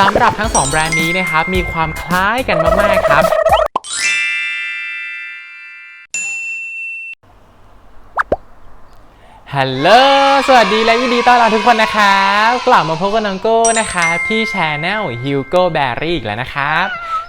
สำหรับทั้ง 2 แบรนด์นี้นะครับ มีความคล้ายกันมากๆครับ ฮัลโหล สวัสดีและยินดีต้อนรับทุกคนนะครับ กลับมาพบกับน้องโก้นะครับที่ช anel Hugo Berry อีกแล้วนะครับ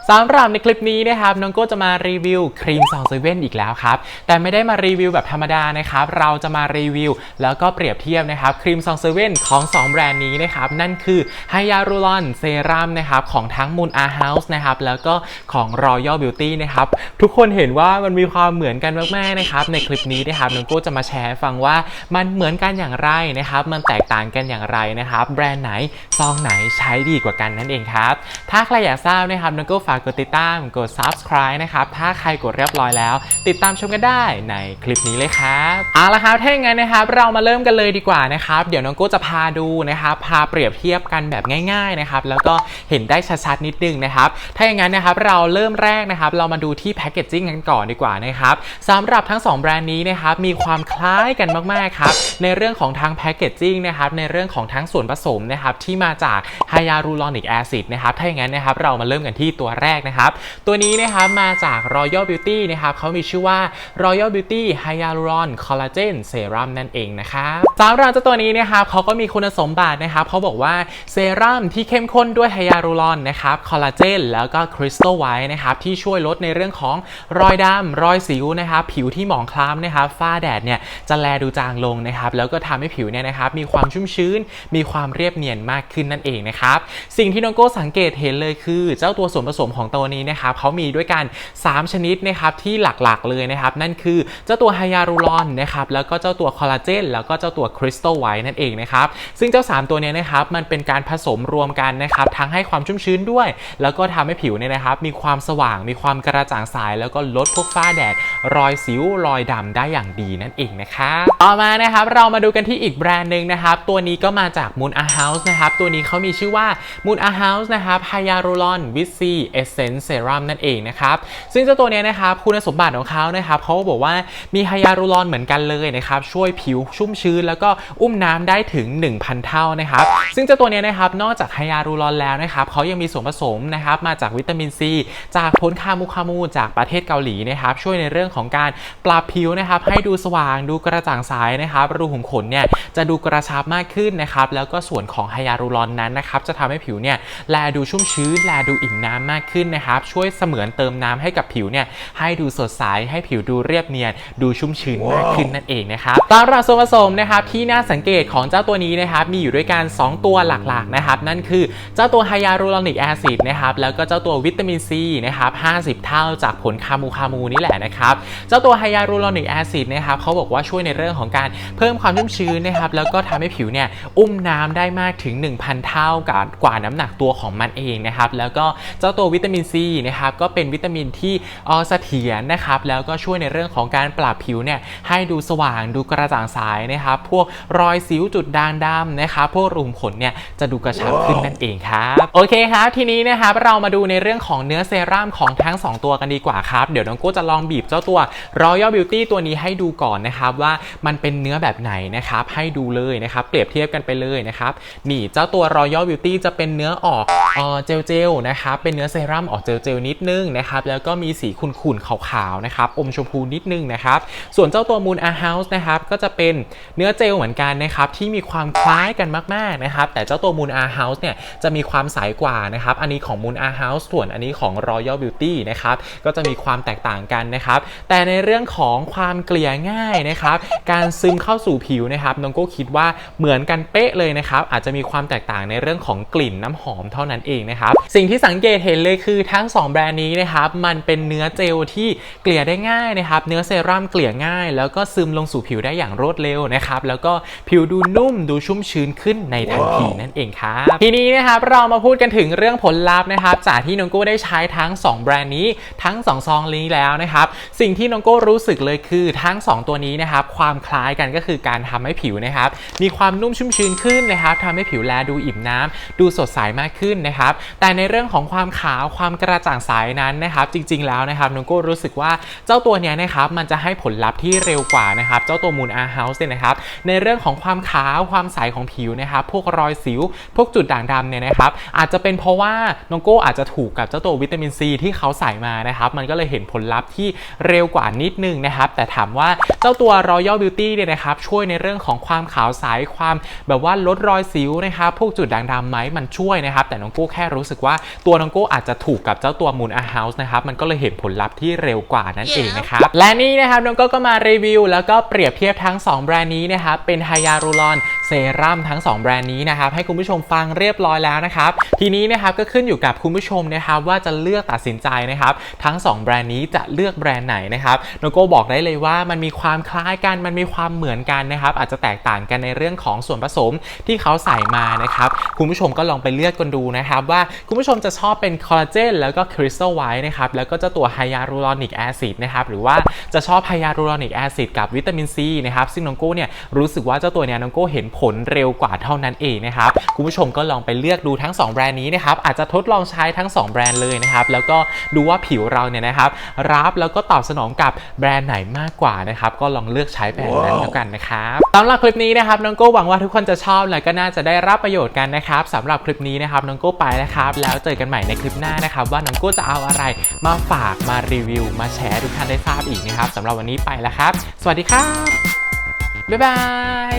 สำหรับในคลิปนี้นะครับน้องโก้จะมารีวิวครีมซองเซเว่นอีกแล้วครับ แต่ไม่ได้มารีวิวแบบธรรมดานะครับ เราจะมารีวิว แล้วก็เปรียบเทียบนะครับครีมซองเซเว่นของ 2 แบรนด์นี้นะครับ นั่นคือ Hyaluron Serum นะครับของทั้ง Moon a House นะครับแล้วก็ของ Royal Beauty นะครับ ทุกคนเห็นว่ามันมีความเหมือนกันมากๆนะครับในคลิปนี้นะครับน้องโก้จะมาแชร์ให้ฟังว่ามันเหมือนกันอย่างไรนะครับ มันแตกต่างกันอย่างไรนะครับ แบรนด์ไหนซองไหนใช้ดีกว่ากันนั่นเองครับถ้าใครอยากทราบนะครับน้องโก้ฝากกดติดตามกด subscribe นะครับ ถ้าใครกดเรียบร้อยแล้ว ติดตามชมกันได้ในคลิปนี้เลยครับเอาละครับถ้าอย่างนั้นนะครับ เรามาเริ่มกันเลยดีกว่านะครับ เดี๋ยวน้องโก้จะพาดูนะครับพาเปรียบเทียบกันแบบง่าย ๆนะครับ แล้วก็เห็นได้ชัดๆนิดนึงนะครับ ถ้าอย่างนั้นนะครับเราเริ่มแรกนะครับ เรามาดูที่แพคเกจจิ้งกันก่อนดีกว่านะครับสำหรับทั้ง 2 แบรนด์นี้นะครับมีความคล้ายกันมากๆครับในเรื่องของทางแพคเกจจิ้งนะครับในเรื่องของทั้งส่วนผสมนะครับที่มาจากไฮยาลูรอนิกแอซิดนะครับถ้าอย่างนั้นนะครับเรามาเริ่มกันที่ตัวแรกนะครับ ตัวนี้นะครับมาจาก Royal Beauty นะครับเขามีชื่อว่า Royal Beauty Hyaluron Collagen Serum นั่นเองนะครับสำหรับเจ้าตัวนี้นะครับเขาก็มีคุณสมบัตินะครับเขาบอกว่าเซรั่มที่เข้มข้นด้วยไฮยาลูรอนนะครับคอลลาเจนแล้วก็คริสตัลไวท์นะครับที่ช่วยลดในเรื่องของรอยดำรอยสิวนะครับผิวที่หมองคล้ำนะครับฝ้าแดดเนี่ยจะแลดูจางลงนะครับแล้วก็ทำให้ผิวเนี่ยนะครับมีความชุ่มชื้น มีความเรียบเนียนมากขึ้นนั่นเองนะครับสิ่งที่น้องโก้สังเกตเห็นเลยคือ เจ้าตัวส่วนผสมของตัวนี้นะครับเขามีด้วยกัน 3 ชนิดนะครับที่หลักๆเลยนะครับ นั่นคือเจ้าตัวไฮยาลูรอนนะครับแล้วก็เจ้าตัวคอลลาเจนแล้วก็เจ้าตัวคริสตัลไวท์นั่นเองนะครับซึ่งเจ้า 3 ตัวนี้นะครับมันเป็นการผสมรวมกันนะครับทั้งให้ความชุ่มชื้นด้วย แล้วก็ทำให้ผิวเนี่ยนะครับมีความสว่างมีความกระจ่างใสแล้วก็ลดพวกฝ้าแดด รอยสิวรอยดำได้อย่างดีนั่นเองนะครับต่อมานะครับเรามาดูกันที่อีกแบรนด์หนึ่งนะครับตัวนี้ก็มาจาก Moon a House นะครับตัวนี้เขามีชื่อว่า Moon a House นะครับ Hyaluron with C Essence Serum นั่นเองนะครับซึ่งเจ้าตัวนี้นะครับคุณสมบัติของเขานะครับเขาบอกว่ามีไฮยาลูรอนเหมือนกันเลยนะครับช่วยผิวชุ่มชื้น แล้วก็อุ้มน้ำได้ถึง 1,000 เท่านะครับซึ่งเจ้าตัวนี้นะครับนอกจากไฮยาลูรอนแล้วนะครับเขายังมีส่วนผสมนะครับมาจากวิตามินซีจากผลคามูคามูจากประเทศเกาหลีนะครับช่วยในเรื่องของการปรับผิวนะครับให้ดูสว่างดูกระจ่างใสนะครับรูขุมขนเนี่ยจะดูกระชับมากขึ้นนะครับแล้วก็ส่วนของไฮยาลูรอนนั้นนะครับจะทำให้ผิวเนี่ยแลดูชุ่มชื้นแลดูอิ่มน้ำมากขึ้นนะครับ ช่วยเสมือนเติมน้ำให้กับผิวเนี่ยให้ดูสดใสให้ผิวดูเรียบเนียน ดูชุ่มชื้นมากขึ้นนั่นเองนะครับสำหรับส่วนผสมนะครับที่น่าสังเกตของเจ้าตัวนี้นะครับมีอยู่ด้วยกัน 2 ตัวหลักๆนะครับนั่นคือเจ้าตัวไฮยาลูรอนิกแอซิดนะครับแล้วก็เจ้าตัววิตามินซีนะครับ50 เท่าจากผลคามูคามูนี่แหละนะครับเจ้าตัวไฮยาลูรอนิกแอซิดนะครับเขาบอกว่าช่วยในเรื่องของการเพิ่มความชุ่มชื้นนะครับแล้วก็ทำให้ผิวเนี่ยอุ้มน้ำได้มากถึง 1,000 เท่ากว่ากว่าน้ำหนักตัวของมันเองนะครับแล้วก็เจ้าตัววิตามินซีนะครับก็เป็นวิตามินที่เออเสถียรนะครับแล้วก็ช่วยในเรื่องของการปรับผิวเนี่ยให้ดูสว่างดูกระจ่างใสนะครับพวกรอยสิวจุดด่างดำนะครับพวกรูขุมขนเนี่ยจะดูกระชับขึ้นนั่นเองครับโอเคครับทีนี้นะครับเรามาดูในเรื่องของเนื้อเซรั่มของทั้ง 2 ตัวกันดีกว่าครับเดี๋ยวน้องโก้จะลองบีบเจ้าตัว Royal Beauty ตัวนี้ให้ดูก่อนนะครับว่ามันเป็นเนื้อแบบไหนนะครับให้ดูเลยนะครับเปรียบเทียบกันไปเลยนะครับนี่เจ้าตัว Royal Beauty จะเป็นเนื้อออกเออเจลเจลนะครับเป็นเนื้อเซรั่มออกเจลเจลนิดนึงนะครับแล้วก็มีสีขุ่นๆขาวๆนะครับอมชมพูนิดนึงนะครับส่วนเจ้าตัว Moon a House นะครับก็จะเป็นเนื้อเจลเหมือนกันนะครับที่มีความคล้ายกันมากๆนะครับแต่เจ้าตัว Moon a House เนี่ยจะมีความใสกว่านะครับอันนี้ของ Moon a House ส่วนอันนี้ของ Royal Beauty นะครับก็จะมีความแตกต่างกันนะครับแต่ในเรื่องของความเกลี่ยง่ายนะครับการซึมเข้าสู่ผิวนะครับน้องโก้คิดว่าเหมือนกันเป๊ะเลยนะครับอาจจะมีความแตกต่างในเรื่องของกลิ่นน้ำหอมเท่านั้นเองนะครับสิ่งที่สังเกตเห็นเลยคือทั้ง 2 แบรนด์นี้นะครับมันเป็นเนื้อเจลที่เกลี่ยได้ง่ายนะครับเนื้อเซรั่มเกลี่ยง่าย แล้วก็ซึมลงสู่ผิวได้อย่างรวดเร็วนะครับแล้วก็ผิวดูนุ่มดูชุ่มชื้นขึ้นในทันทีนั่นเองครับทีนี้นะครับเรามาพูดกันถึงเรื่องผลลัพธ์นะครับจากที่น้องโก้ได้ใช้ทั้ง 2 แบรนด์นี้ทั้ง 2 ซองนี้แล้วนะครับสิ่งที่น้องโก้รู้สึกเลยคือทั้ง 2 ตัวนี้นะครับความคล้ายกันก็คือการทำให้ผิวนะครับมีความนุ่มชุ่มชื้นขึ้นนะครับทำให้ผิวแลดูอิ่มน้ำดูสดใสมากขึ้นนะครับแต่ในเรื่องของความขาวความกระจ่างใสนั้นนะครับจริง ๆ แล้วนะครับน้องก้รู้สึกว่าเจ้าตัวเนี้ยนะครับมันจะให้ผลลัพธ์ที่เร็วกว่านะครับเจ้าตัว Moon R House เนี่ยนะครับในเรื่องของความขาวความใสของผิวนะครับพวกรอยสิว พวกจุดด่างดำเนี่ยนะครับอาจจะเป็นเพราะว่าน้องโก้อาจจะถูกกับเจ้าตัววิตามินซีที่เขาใส่มานะครับมันก็เลยเห็นผลลัพธ์ที่เร็วกว่านิดนึงนะครับแต่ถามว่าเจ้าตัว Royal Beauty เนี่ยนะครับช่วยในเรื่องของความขาวใสความแบบว่าลดรอยสิวนะครับพวกจุดด่างดำไหมมันช่วยนะครับแต่น้องโก้แค่รู้สึกว่าตัวน้องโก้อาจจะถูกกับเจ้าตัว Moon R House นะครับ มันก็เลยเห็นผลลัพธ์ที่เร็วกว่านั่นเองนะครับ และนี่นะครับน้องโก้ก็มารีวิว แล้วก็เปรียบเทียบทั้ง 2 แบรนด์นี้นะครับเป็นไฮยาลูรอน เซรั่มทั้ง 2 แบรนด์นี้นะครับให้คุณผู้ชมฟังเรียบร้อยแล้วนะครับทีนี้นะครับก็ขึ้นอยู่กับคุณผู้ชมนะครับว่าจะเลือกตัดสินใจนะครับทั้ง 2 แบรนด์นี้จะเลือกแบรนด์ไหนนะครับน้องโก้บอกได้เลยว่ามันมีความคล้ายกันมันมีความเหมือนกันนะครับอาจจะแตกต่างกันในเรื่องของส่วนผสมที่เขาใส่มานะครับคุณผู้ชมก็ลองไปเลือกกันดูนะครับว่าคุณผู้ชมจะชอบเป็นคอลลาเจนแล้วก็คริสตัลไวท์นะครับแล้วก็เจ้าตัวไฮยาลูรอนิกแอซิดนะครับหรือว่าจะชอบไฮยาลูรอนิกแอซิดกับวิตามินซีนะครับซึ่งน้องโก้เนี่ยรู้สึกว่าเจ้าตัวเนี้ยน้องโก้เห็นผลเร็วกว่าเท่านั้นเองนะครับคุณผู้ชมก็ลองไปเลือกดูทั้ง 2 แบรนด์นี้นะครับอาจจะทดลองใช้ทั้ง 2 แบรนด์เลยนะครับแล้วก็ดูว่าผิวเราเนี่ยนะครับรับแล้วก็ตอบสนองกับแบรนด์ไหนมากกว่านะครับก็ลองเลือกใช้แบรนด์นั้นแล้วกันนะครับสำหรับคลิปนี้นะครับน้องโก้หวังว่าทุกคนจะชอบและก็น่าจะได้รับประโยชน์กันนะครับสำหรับคลิปนี้นะครับน้องโก้ไปแล้วครับแล้วเจอกันใหม่ในคลิปหน้านะครับว่าน้องโก้จะเอาอะไรมาฝากมารีวิว มาแชร์ทุกท่านได้ทราบอีกนะครับสำหรับวันนี้ไปแล้วครับ สวัสดีครับ บ๊ายบาย